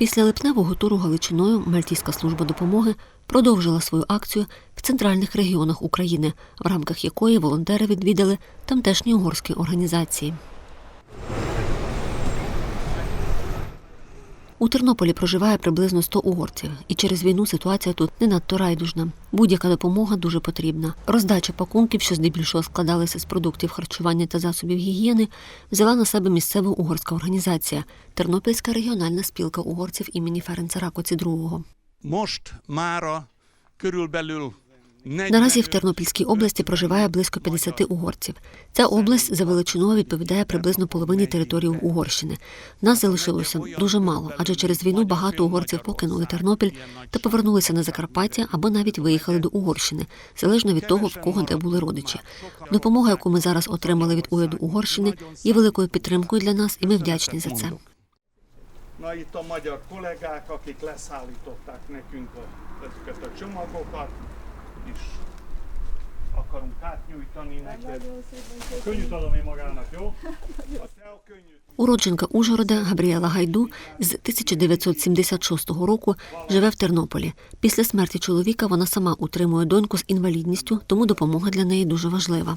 Після липневого туру Галичиною Мальтійська служба допомоги продовжила свою акцію в центральних регіонах України, в рамках якої волонтери відвідали тамтешні угорські організації. У Тернополі проживає приблизно 100 угорців, і через війну ситуація тут не надто райдужна. Будь-яка допомога дуже потрібна. Роздача пакунків, що здебільшого складалися з продуктів харчування та засобів гігієни, взяла на себе місцева угорська організація Тернопільська регіональна спілка угорців імені Ференца Ракоці II. Most mára körülbelül 40 Наразі в Тернопільській області проживає близько 50 угорців. Ця область за величиною відповідає приблизно половині території Угорщини. Нас залишилося дуже мало, адже через війну багато угорців покинули Тернопіль та повернулися на Закарпаття або навіть виїхали до Угорщини, залежно від того, в кого де були родичі. Допомога, яку ми зараз отримали від уряду Угорщини, є великою підтримкою для нас, і ми вдячні за це. Na itt a magyar kollégák, akik leszállították nekünk a, ezeket és akarunk átnyújtani neked. Könnyűt adom én magának, jó? Уродженка Ужгорода Габріела Гайду з 1976 року живе в Тернополі. Після смерті чоловіка вона сама утримує доньку з інвалідністю, тому допомога для неї дуже важлива.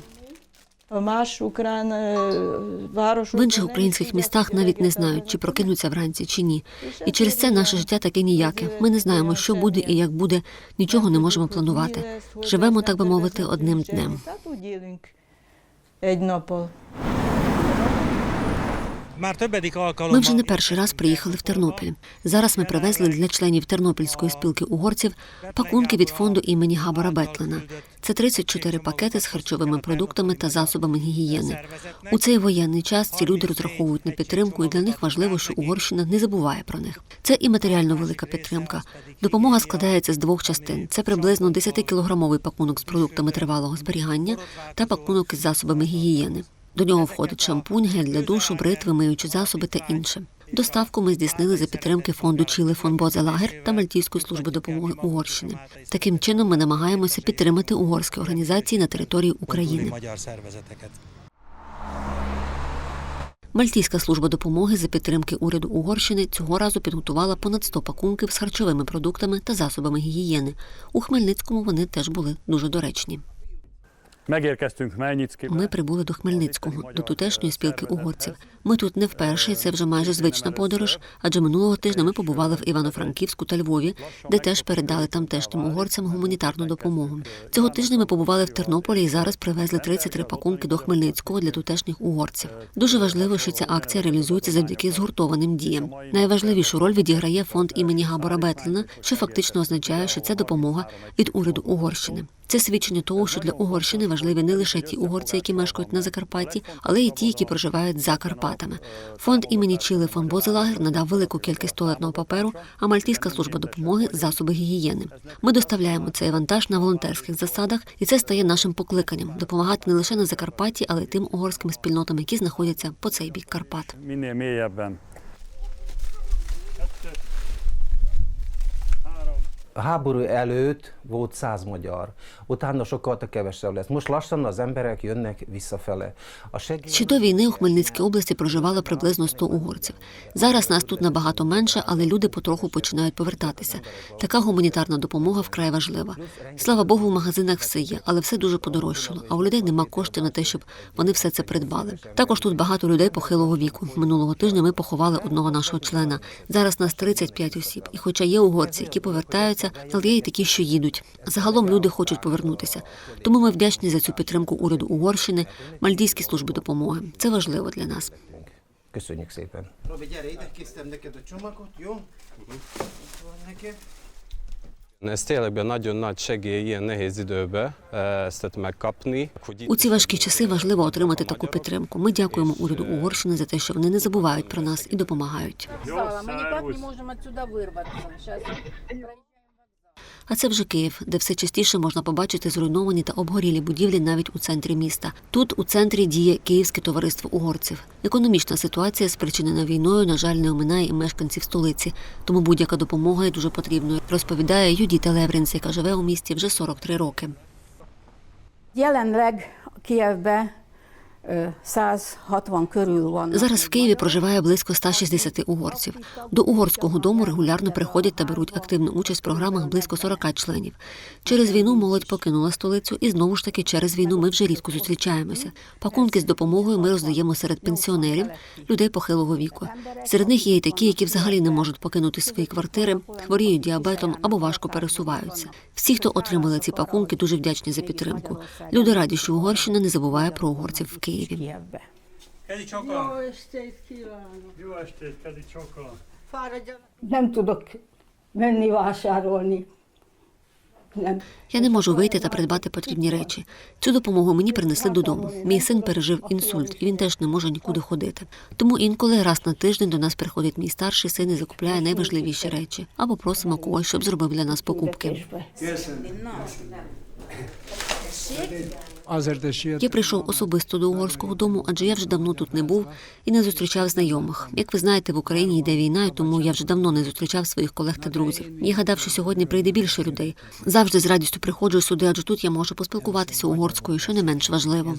Варош В інших українських містах навіть не знають, чи прокинуться вранці чи ні. І через це наше життя таке ніяке. Ми не знаємо, що буде і як буде. Нічого не можемо планувати. Живемо, так би мовити, одним днем. Ми вже не перший раз приїхали в Тернопіль. Зараз ми привезли для членів Тернопільської спілки угорців пакунки від фонду імені Габора Бетлена. Це 34 пакети з харчовими продуктами та засобами гігієни. У цей воєнний час ці люди розраховують на підтримку, і для них важливо, що Угорщина не забуває про них. Це і матеріально велика підтримка. Допомога складається з двох частин: це приблизно 10-кілограмовий пакунок з продуктами тривалого зберігання та пакунок із засобами гігієни. До нього входить шампунь, гель для душу, бритви, миючі засоби та інше. Доставку ми здійснили за підтримки фонду Чили фон Бозе та Мальтійської служби допомоги Угорщини. Таким чином ми намагаємося підтримати угорські організації на території України. Мальтійська служба допомоги за підтримки уряду Угорщини цього разу підготувала понад 100 пакунків з харчовими продуктами та засобами гігієни. У Хмельницькому вони теж були дуже доречні. Ми прибули до Хмельницького, до тутешньої спілки угорців. Ми тут не вперше, і це вже майже звична подорож, адже минулого тижня ми побували в Івано-Франківську та Львові, де теж передали тамтешнім угорцям гуманітарну допомогу. Цього тижня ми побували в Тернополі і зараз привезли 33 пакунки до Хмельницького для тутешніх угорців. Дуже важливо, що ця акція реалізується завдяки згуртованим діям. Найважливішу роль відіграє фонд імені Габора Бетлена, що фактично означає, що це допомога від уряду Угорщини. Це свідчення того, що для Угорщини важливі не лише ті угорці, які мешкають на Закарпатті, але й ті, які проживають за Карпатами. Фонд імені Чили фон Бозелагер надав велику кількість туалетного паперу, а Мальтійська служба допомоги засоби гігієни. Ми доставляємо цей вантаж на волонтерських засадах, і це стає нашим покликанням допомагати не лише на Закарпатті, але й тим угорським спільнотам, які знаходяться по цей бік Карпат. A háború előtt volt száz magyar, utána sokkal kevesebb lesz. Most lassan az emberek jönnek visszafele. A segély... Ще до війни у Хмельницькій області проживало приблизно 100 угорців. Зараз нас тут набагато менше, але люди потроху починають повертатися. Така гуманітарна допомога вкрай важлива. Слава Богу, в магазинах все є, але все дуже подорожчало. А у людей нема коштів на те, щоб вони все це придбали. Також тут багато людей похилого віку. Минулого тижня ми поховали одного нашого члена. Зараз нас 35 осіб. І хоча є угорці, які повертаються, але є й такі, що їдуть. Загалом люди хочуть повернутися. Тому ми вдячні за цю підтримку уряду Угорщини, Мальдійській службі допомоги. Це важливо для нас. Köszönjük szépen. Robi, gyere, ide készítem neked a csomagot, jó? Itt van neked. Ez tényleg nagyon nagy segély ilyen nehéz időbe ezt megkapni. У ці важкі часи важливо отримати таку підтримку. Ми дякуємо уряду Угорщини за те, що вони не забувають про нас і допомагають. Мы никак не можем отсюда вырваться. А це вже Київ, де все частіше можна побачити зруйновані та обгорілі будівлі навіть у центрі міста. Тут у центрі діє Київське товариство угорців. Економічна ситуація, спричинена війною, на жаль, не оминає і мешканців столиці, тому будь-яка допомога є дуже потрібною, розповідає Юдіта Леврінц, яка живе у місті вже 43 роки. Jelenleg Kievbe 160 körül van. Зараз в Києві проживає близько 160 угорців. До угорського дому регулярно приходять та беруть активну участь в програмах близько 40 членів. Через війну молодь покинула столицю, і знову ж таки через війну ми вже рідко зустрічаємося. Пакунки з допомогою ми роздаємо серед пенсіонерів, людей похилого віку. Серед них є й такі, які взагалі не можуть покинути свої квартири, хворіють діабетом або важко пересуваються. Всі, хто отримали ці пакунки, дуже вдячні за підтримку. Люди раді, що Угорщина не забуває про угорців в Києві. Kievbe. Kedi Csokor! Jó estét, Kedi Csokor! Nem tudok menni vásárolni. Nem. Я не можу вийти та придбати потрібні речі. Цю допомогу мені принесли додому. Мій син пережив інсульт, і він теж не може нікуди ходити. Тому інколи раз на тиждень до нас приходить мій старший син і закупляє найважливіші речі або просимо когось, щоб зробив для нас покупки. Я прийшов особисто до угорського дому, адже я вже давно тут не був і не зустрічав знайомих. Як ви знаєте, в Україні йде війна, і тому я вже давно не зустрічав своїх колег та друзів. Я гадав, що сьогодні прийде більше людей. Завжди з радістю приходжу сюди, адже тут я можу поспілкуватися угорською, що не менш важливо.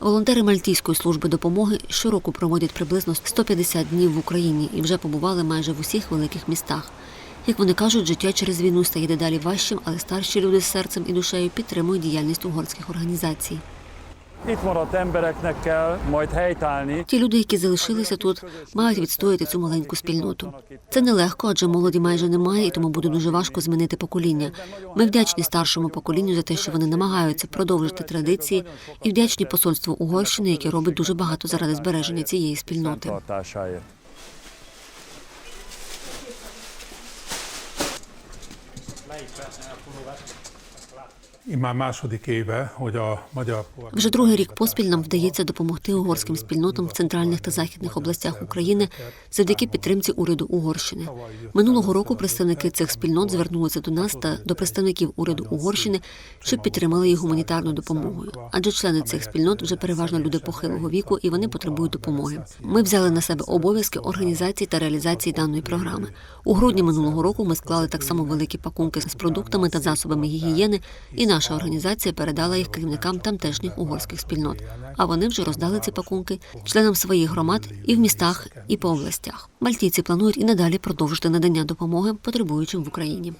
Волонтери Мальтійської служби допомоги щороку проводять приблизно 150 днів в Україні і вже побували майже в усіх великих містах. Як вони кажуть, життя через війну стає дедалі важчим, але старші люди з серцем і душею підтримують діяльність угорських організацій. Ті люди, які залишилися тут, мають відстояти цю маленьку спільноту. Це нелегко, адже молоді майже немає, і тому буде дуже важко змінити покоління. Ми вдячні старшому поколінню за те, що вони намагаються продовжити традиції, і вдячні посольству Угорщини, яке робить дуже багато заради збереження цієї спільноти. Gracias. Вже другий рік поспіль нам вдається допомогти угорським спільнотам в центральних та західних областях України завдяки підтримці уряду Угорщини. Минулого року представники цих спільнот звернулися до нас та до представників уряду Угорщини, щоб підтримали їх гуманітарною допомогою. Адже члени цих спільнот вже переважно люди похилого віку і вони потребують допомоги. Ми взяли на себе обов'язки організації та реалізації даної програми. У грудні минулого року ми склали так само великі пакунки з продуктами та засобами гігієни, і наша організація передала їх керівникам тамтешніх угорських спільнот. А вони вже роздали ці пакунки членам своїх громад і в містах, і по областях. Мальтійці планують і надалі продовжити надання допомоги потребуючим в Україні.